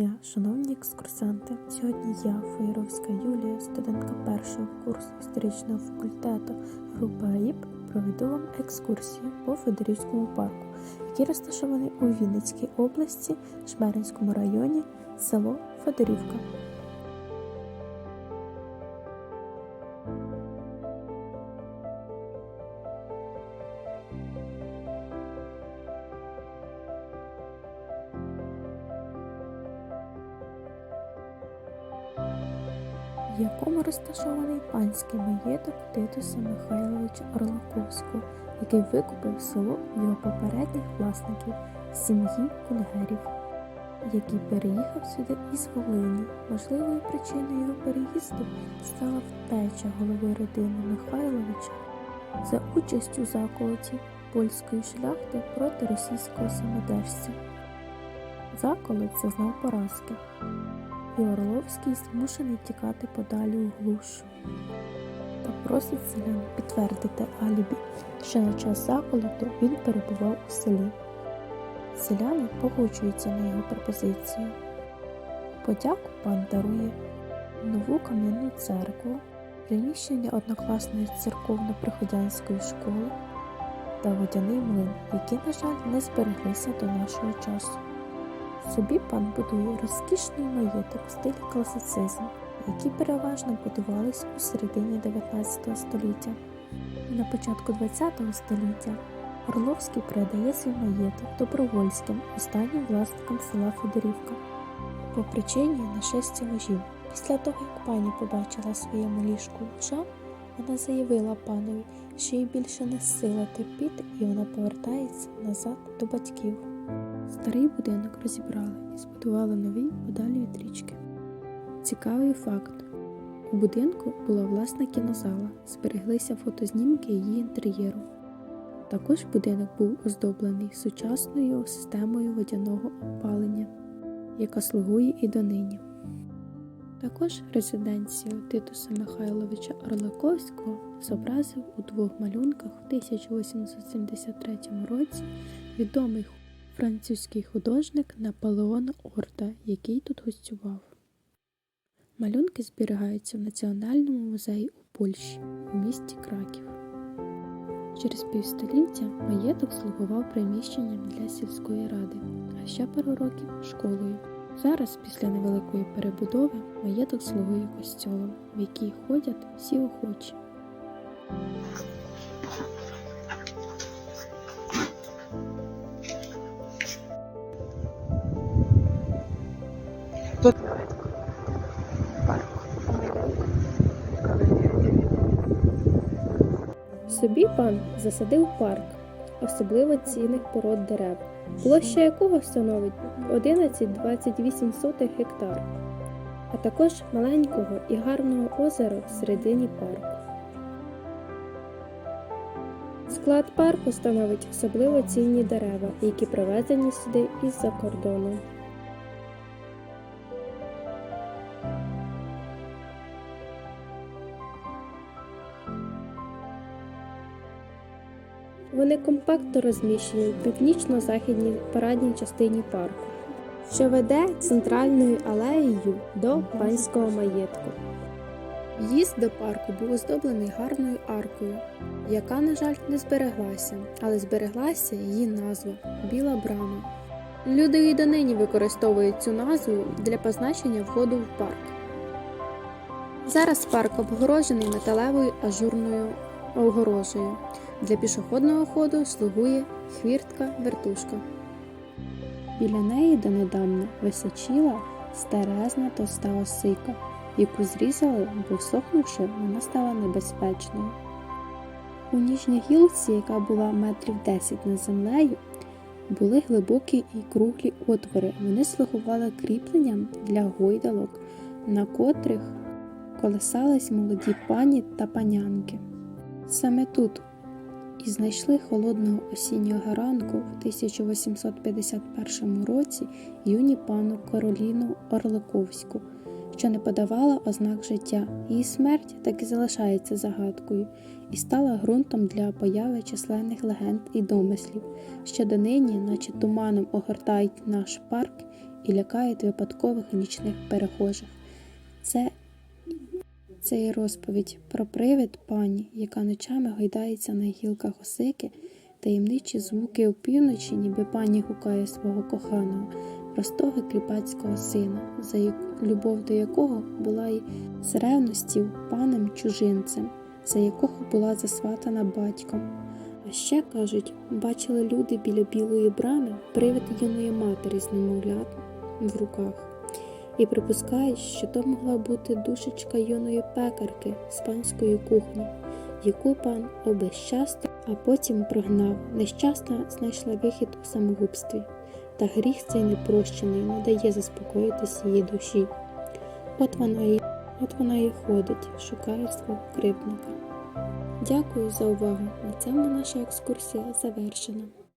дня, шановні екскурсанти. Сьогодні я, Феєровська Юлія, студентка першого курсу історичного факультету групи АІП, проведу вам екскурсію по Федорівському парку, який розташований у Вінницькій області, Шмеринському районі, село Федорівка. В якому розташований панський маєток Титуса Михайловича Орлаковського, який викупив село його попередніх власників сім'ї кунгерів, який переїхав сюди із Волині. Можливою причиною його переїзду стала втеча голови родини Михайловича за участю заколоті польської шляхти проти російського самодержця. Заколот зазнав поразки і Орловський змушений тікати подалі у глуш. Та просить селян підтвердити алібі, що на час заколоту він перебував у селі. Селяни погоджуються на його пропозицію. Подяку пан дарує нову кам'яну церкву, приміщення однокласної церковно-приходянської школи та водяний млин, які, на жаль, не збереглися до нашого часу. Собі пан будує розкішний маєток в стилі класицизм, які переважно будувались у середині 19 століття. На початку 20 століття Орловський передає свій маєток добровольським останнім власникам села Федорівка по причині нашестя ложів. Після того, як пані побачила своєму ліжку вужа, вона заявила панові, що їй більше не сила терпіти, і вона повертається назад до батьків. Старий будинок розібрали і збудували новий подалі від річки. Цікавий факт: у будинку була власна кінозала, збереглися фотознімки її інтер'єру. Також будинок був оздоблений сучасною системою водяного опалення, яка слугує і донині. Також резиденцію Титуса Михайловича Орлаковського зобразив у двох малюнках в 1873 році відомий французький художник Наполеон Орта, який тут гостював. Малюнки зберігаються в Національному музеї у Польщі у місті Краків. Через півстоліття маєток слугував приміщенням для сільської ради, а ще пару років школою. Зараз, після невеликої перебудови, маєток слугує костьолом, в який ходять всі охочі. Собі пан засадив парк, особливо цінних пород дерев, площа якого становить 11-28 гектар, а також маленького і гарного озера в середині парку. Склад парку становить особливо цінні дерева, які привезені сюди із-за кордону. Вони компактно розміщені в північно-західній парадній частині парку, що веде центральною алеєю до панського маєтку. В'їзд до парку був оздоблений гарною аркою, яка, на жаль, не збереглася, але збереглася її назва Біла брама. Люди і донині використовують цю назву для позначення входу в парк. Зараз парк обгорожений металевою ажурною огорожею. Для пішохідного ходу слугує хвіртка-вертушка. Біля неї донедавна височіла старезна товста осика, яку зрізали, бо всохнувши, вона стала небезпечною. У ніжній гілці, яка була метрів 10 над землею, були глибокі і круглі отвори. Вони слугували кріпленням для гойдалок, на котрих колесались молоді пані та панянки. Саме тут і знайшли холодного осіннього ранку в 1851 році юні пану Кароліну Орликовську, що не подавала ознак життя. Її смерть так і залишається загадкою і стала ґрунтом для появи численних легенд і домислів, що донині, наче туманом, огортають наш парк і лякають випадкових нічних перехожих. Це, це і розповідь про привид пані, яка ночами гойдається на гілках осики, таємничі звуки опівночі, ніби пані гукає свого коханого, простого кріпацького сина, за любов до якого була й з ревностів паном чужинцем, за якого була засватана батьком. А ще кажуть, бачили люди біля білої брами привид юної матері з немовлятом в руках. І припускають, що то могла бути душечка юної пекарки з панської кухні, яку пан обезчастив, а потім прогнав. Нещасна знайшла вихід у самогубстві, та гріх цей непрощений не дає заспокоїтись її душі. От вона і от вона і ходить, шукає свого кривдника. Дякую за увагу. На цьому наша екскурсія завершена.